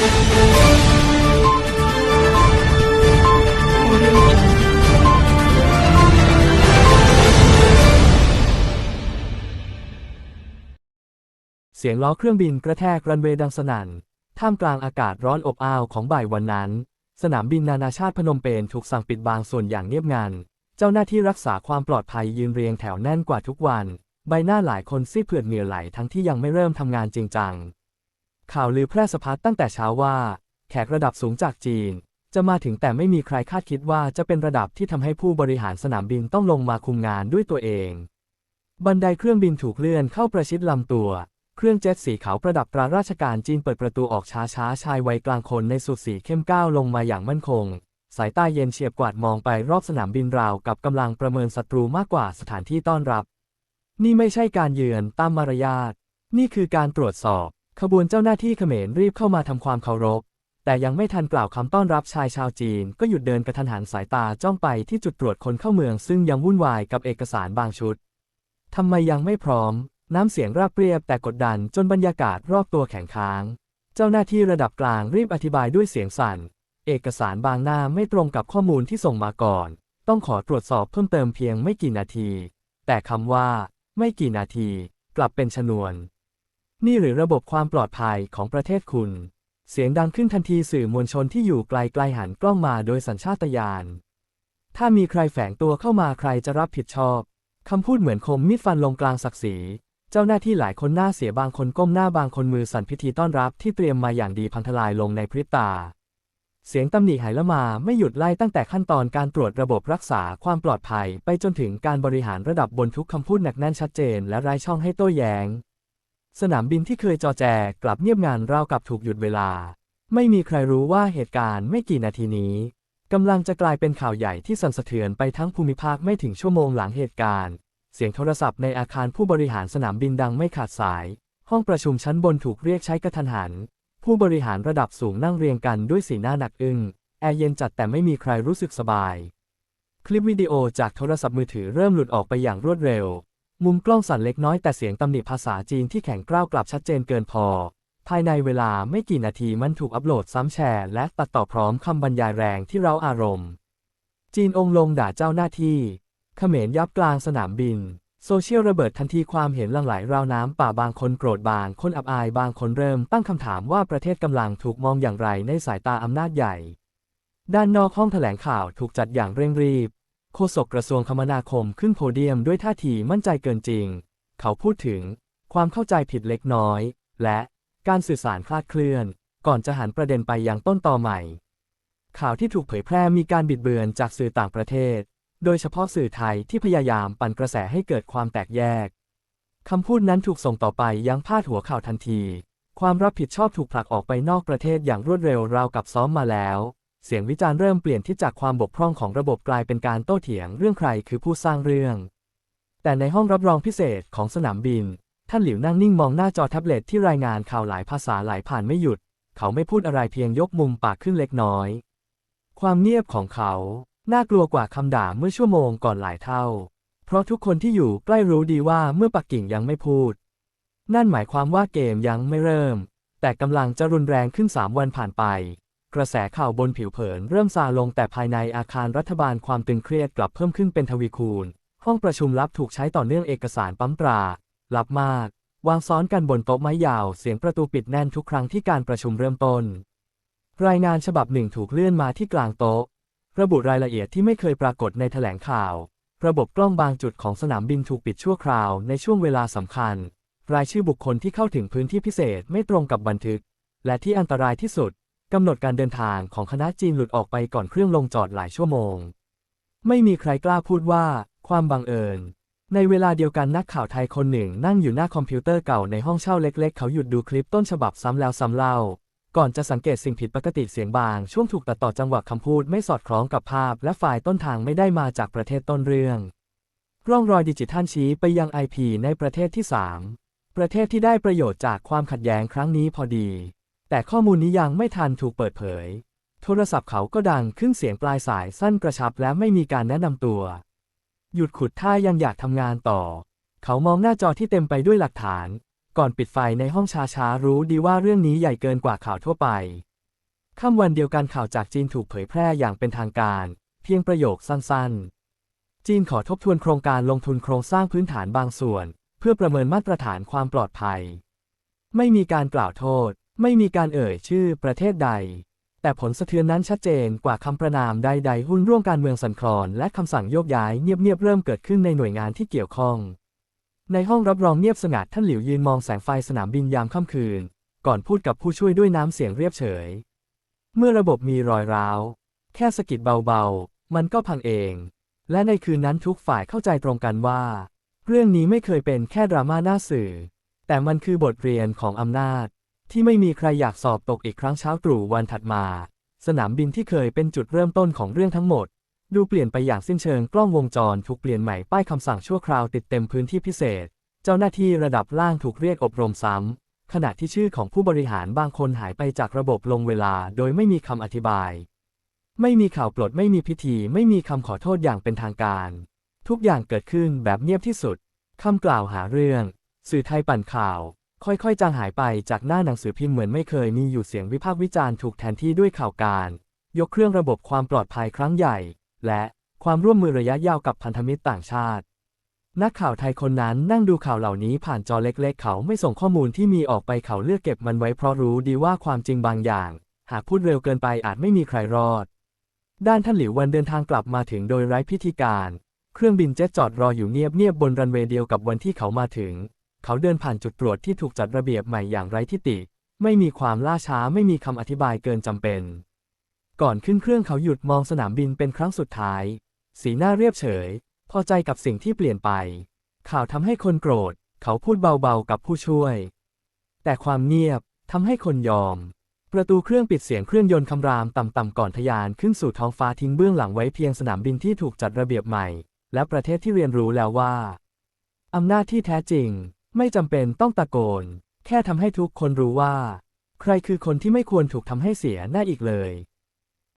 เสียงล้อเครื่องบินกระแทกรันเวย์ดังสนั่น ท่ามกลางอากาศร้อนอบอ้าวของบ่ายวันนั้น สนามบินนานาชาติพนมเปญถูกสั่งปิดบางส่วนอย่างเงียบงัน เจ้าหน้าที่รักษาความปลอดภัยยืนเรียงแถวแน่นกว่าทุกวัน ใบหน้าหลายคนซีดเผือดเหงื่อไหลทั้งที่ยังไม่เริ่มทำงานจริงจัง ข่าวลือแพร่สะพัดตั้งแต่เช้าว่า แขกระดับสูงจากจีน จะมาถึงแต่ไม่มีใครคาดคิดว่าจะเป็นระดับที่ทำให้ผู้บริหารสนามบินต้องลงมาคุมงานด้วยตัวเอง บันไดเครื่องบินถูกเลื่อนเข้าประชิดลำตัว เครื่องเจ็ตสีขาวประดับตราราชการจีนเปิดประตูออกช้าๆชายวัยกลางคนในสุดสีเข้มก้าวลงมาอย่างมั่นคง สายตาเย็นเฉียบกวาดมองไปรอบสนามบินราวกับกำลังประเมินศัตรูมากกว่าสถานที่ต้อนรับ นี่ไม่ใช่การเยือนตามมารยาท นี่คือการตรวจสอบ ขบวนเจ้าหน้าที่เขมรรีบเข้ามาทำความเคารพ แต่ยังไม่ทันกล่าวคำต้อนรับชายชาวจีน ก็หยุดเดินกระทันหันสายตาจ้องไปที่จุดตรวจคนเข้าเมืองซึ่งยังวุ่นวายกับเอกสารบางชุดทำไมยังไม่พร้อม น้ำเสียงราบเรียบแต่กดดันจนบรรยากาศรอบตัวแข็งค้าง เจ้าหน้าที่ระดับกลางรีบอธิบายด้วยเสียงสั่น เอกสารบางหน้าไม่ตรงกับข้อมูลที่ส่งมาก่อน ต้องขอตรวจสอบเพิ่มเติมเพียงไม่กี่นาที แต่คำว่า ไม่กี่นาที กลับเป็นชนวน นี่หรือระบบความปลอดภัยของประเทศคุณ เสียงดังขึ้นทันทีสื่อมวลชนที่อยู่ไกลๆหันกล้องมาโดยสัญชาตญาณ ถ้ามีใครแฝงตัวเข้ามาใครจะรับผิดชอบ คำพูดเหมือนคมมีดฟันลงกลางศักดิ์ศรี เจ้าหน้าที่หลายคนหน้าเสียบางคนก้มหน้าบางคนมือสั่นพิธีต้อนรับที่เตรียมมาอย่างดีพังทลายลงในพริบตา เสียงตำหนิไหละมาไม่หยุดไล่ตั้งแต่ขั้นตอนการตรวจระบบรักษาความปลอดภัย ไปจนถึงการบริหารระดับบนทุกคำพูดหนักแน่นชัดเจน และไร้ช่องให้โต้แย้ง สนามบินที่เคยจอแจกลับเงียบงานราวกับถูกหยุดเวลา ไม่มีใครรู้ว่าเหตุการณ์ไม่กี่นาทีนี้กำลังจะกลายเป็นข่าวใหญ่ที่สั่นสะเทือนไปทั้งภูมิภาคไม่ถึงชั่วโมงหลังเหตุการณ์ เสียงโทรศัพท์ในอาคารผู้บริหารสนามบินดังไม่ขาดสาย ห้องประชุมชั้นบนถูกเรียกใช้กระทันหัน ผู้บริหารระดับสูงนั่งเรียงกันด้วยสีหน้าหนักอึ้งแอร์เย็นจัดแต่ไม่มีใครรู้สึกสบาย คลิปวิดีโอจากโทรศัพท์มือถือเริ่มหลุดออกไปอย่างรวดเร็ว มุมกล้องสั่นเล็กน้อยแต่เสียงตำหนิภาษาจีนที่แข็งกร้าวกลับชัดเจนเกินพอ ภายในเวลาไม่กี่นาทีมันถูกอัปโหลดซ้ำแชร์และตัดต่อพร้อมคำบรรยายแรงที่เร้าอารมณ์ จีนองลงด่าเจ้าหน้าที่เขมรยับกลางสนามบิน โซเชียลระเบิดทันทีความเห็นหลั่งไหลราวน้ำป่าบางคนโกรธบางคนอับอายบางคนเริ่มตั้งคำถามว่าประเทศกำลังถูกมองอย่างไรในสายตาอำนาจใหญ่ ด้านนอกห้องแถลงข่าวถูกจัดอย่างเร่งรีบ โฆษกกระทรวงคมนาคมขึ้นโพเดียมด้วยท่าทีมั่นใจเกินจริง เขาพูดถึงความเข้าใจผิดเล็กน้อย และการสื่อสารคลาดเคลื่อน ก่อนจะหันประเด็นไปยังต้นตอใหม่ ข่าวที่ถูกเผยแพร่มีการบิดเบือนจากสื่อต่างประเทศ โดยเฉพาะสื่อไทยที่พยายามปั่นกระแสให้เกิดความแตกแยกคำพูดนั้นถูกส่งต่อไปยังพาดหัวข่าวทันที ความรับผิดชอบถูกผลักออกไปนอกประเทศอย่างรวดเร็วราวกับซ้อมมาแล้ว เสียงวิจารณ์เริ่มเปลี่ยนที่จากความบกพร่องของระบบกลายเป็นการโต้เถียงเรื่องใครคือผู้สร้างเรื่อง แต่ในห้องรับรองพิเศษของสนามบิน ท่านหลิวนั่งนิ่งมองหน้าจอแท็บเล็ตที่รายงานข่าวหลายภาษาไหลผ่านไม่หยุด เขาไม่พูดอะไรเพียงยกมุมปากขึ้นเล็กน้อย ความเงียบของเขา น่ากลัวกว่าคำด่าเมื่อชั่วโมงก่อนหลายเท่า เพราะทุกคนที่อยู่ใกล้รู้ดีว่าเมื่อปักกิ่งยังไม่พูด นั่นหมายความว่าเกมยังไม่เริ่ม แต่กำลังจะรุนแรงขึ้น3วันผ่านไป กระแสข่าวบนผิวเผินเริ่มซาลงแต่ภายในอาคารรัฐบาลความตึงเครียดกลับเพิ่มขึ้นเป็นทวีคูณ ห้องประชุมลับถูกใช้ต่อเนื่องเอกสารปั๊มตรา ลับมาก วางซ้อนกันบนโต๊ะไม้ยาว เสียงประตูปิดแน่นทุกครั้งที่การประชุมเริ่มต้น รายงานฉบับหนึ่งถูกเลื่อนมาที่กลางโต๊ะ ระบุรายละเอียดที่ไม่เคยปรากฏในแถลงข่าว ระบบกล้องบางจุดของสนามบินถูกปิดชั่วคราวในช่วงเวลาสำคัญ รายชื่อบุคคลที่เข้าถึงพื้นที่พิเศษไม่ตรงกับบันทึก และที่อันตรายที่สุด กำหนดการเดินทางของคณะจีนหลุดออกไปก่อนเครื่องลงจอดหลายชั่วโมง ไม่มีใครกล้าพูดว่าความบังเอิญ ในเวลาเดียวกันนักข่าวไทยคนหนึ่งนั่งอยู่หน้าคอมพิวเตอร์เก่าในห้องเช่าเล็ก ๆ เขาหยุดดูคลิปต้นฉบับซ้ำแล้วซ้ำเล่า ก่อนจะสังเกตสิ่งผิดปกติเสียงบาง ช่วงถูกตัดต่อจังหวะคำพูดไม่สอดคล้องกับภาพ และไฟล์ต้นทางไม่ได้มาจากประเทศต้นเรื่อง ร่องรอยดิจิทัลชี้ไปยัง IP ในประเทศที่ 3 ประเทศที่ได้ประโยชน์จากความขัดแย้งครั้งนี้พอดี แต่ข้อมูลนี้ยังไม่ทันถูกเปิดเผย โทรศัพท์เขาก็ดังขึ้นเสียงปลายสายสั้นกระชับและไม่มีการแนะนำตัว หยุดขุดถ้ายังอยากทำงานต่อ เขามองหน้าจอที่เต็มไปด้วยหลักฐาน ก่อนปิดไฟในห้องช้ารู้ดีว่าเรื่องนี้ใหญ่เกินกว่าข่าวทั่วไปค่ำวันเดียวกันข่าวจากจีนถูกเผยแพร่อย่างเป็นทางการ เพียงประโยคสั้นๆ จีนขอทบทวนโครงการลงทุนโครงสร้างพื้นฐานบางส่วน เพื่อประเมินมาตรฐานความปลอดภัย ไม่มีการกล่าวโทษ ไม่มีการเอ่ยชื่อประเทศใด แต่ผลสะเทือนนั้นชัดเจนกว่าคำประนามใดๆ หุ้นร่วมการเมืองสันคลอนและคำสั่งโยกย้ายเงียบๆเริ่มเกิดขึ้นในหน่วยงานที่เกี่ยวข้อง ในห้องรับรองเงียบสงัดท่านหลิวยืนมองแสงไฟสนามบินยามค่ำคืน ก่อนพูดกับผู้ช่วยด้วยน้ำเสียงเรียบเฉย เมื่อระบบมีรอยร้าว แค่สะกิดเบาๆ มันก็พังเอง และในคืนนั้นทุกฝ่ายเข้าใจตรงกันว่า เรื่องนี้ไม่เคยเป็นแค่ดราม่าหน้าสื่อ แต่มันคือบทเรียนของอำนาจ ที่ไม่มีใครอยากสอบตกอีกครั้งเช้าตรู่วันถัดมา สนามบินที่เคยเป็นจุดเริ่มต้นของเรื่องทั้งหมด ดูเปลี่ยนไปอย่างสิ้นเชิงกล้องวงจรถูกเปลี่ยนใหม่ป้ายคำสั่งชั่วคราวติดเต็มพื้นที่พิเศษ เจ้าหน้าที่ระดับล่างถูกเรียกอบรมซ้ำขณะที่ชื่อของผู้บริหารบางคนหายไปจากระบบลงเวลาโดยไม่มีคำอธิบาย ไม่มีข่าวปลดไม่มีพิธี ไม่มีคำขอโทษอย่างเป็นทางการ ทุกอย่างเกิดขึ้นแบบเงียบที่สุดคำกล่าวหาเรื่อง สื่อไทยปั่นข่าว ค่อยๆ จางหายไปจากหน้าหนังสือพิมพ์เหมือนไม่เคยมีอยู่เสียงวิพากษ์วิจารณ์ถูกแทนที่ด้วยข่าวการ ยกเครื่องระบบความปลอดภัยครั้งใหญ่ และความร่วมมือระยะยาวกับพันธมิตรต่างชาติ นักข่าวไทยคนนั้นนั่งดูข่าวเหล่านี้ผ่านจอเล็กๆ เขาไม่ส่งข้อมูลที่มีออกไปเขาเลือกเก็บมันไว้เพราะรู้ดีว่าความจริงบางอย่าง หากพูดเร็วเกินไปอาจไม่มีใครรอด ด้านท่านหลิววันเดินทางกลับมาถึงโดยไร้พิธีการ เครื่องบินเจ็ตจอดรออยู่เงียบๆบนรันเวย์เดียวกับวันที่เขามาถึง เขาเดินผ่านจุดตรวจที่ถูกจัดระเบียบใหม่อย่างไร้ทิฏฐิไม่มีความล่าช้าไม่มีคำอธิบายเกินจำเป็น ก่อนขึ้นเครื่องเขาหยุดมองสนามบินเป็นครั้งสุดท้าย สีหน้าเรียบเฉย พอใจกับสิ่งที่เปลี่ยนไป ข่าวทำให้คนโกรธ เขาพูดเบาๆกับผู้ช่วย แต่ความเงียบทำให้คนยอม ประตูเครื่องปิดเสียงเครื่องยนต์คำรามต่ำๆก่อนทะยานขึ้นสู่ท้องฟ้าทิ้งเบื้องหลังไว้เพียงสนามบินที่ถูกจัดระเบียบใหม่ และประเทศที่เรียนรู้แล้วว่าอำนาจที่แท้จริง ไม่จำเป็นต้องตะโกน แค่ทำให้ทุกคนรู้ว่า ใครคือคนที่ไม่ควรถูกทำให้เสียหน้าอีกเลย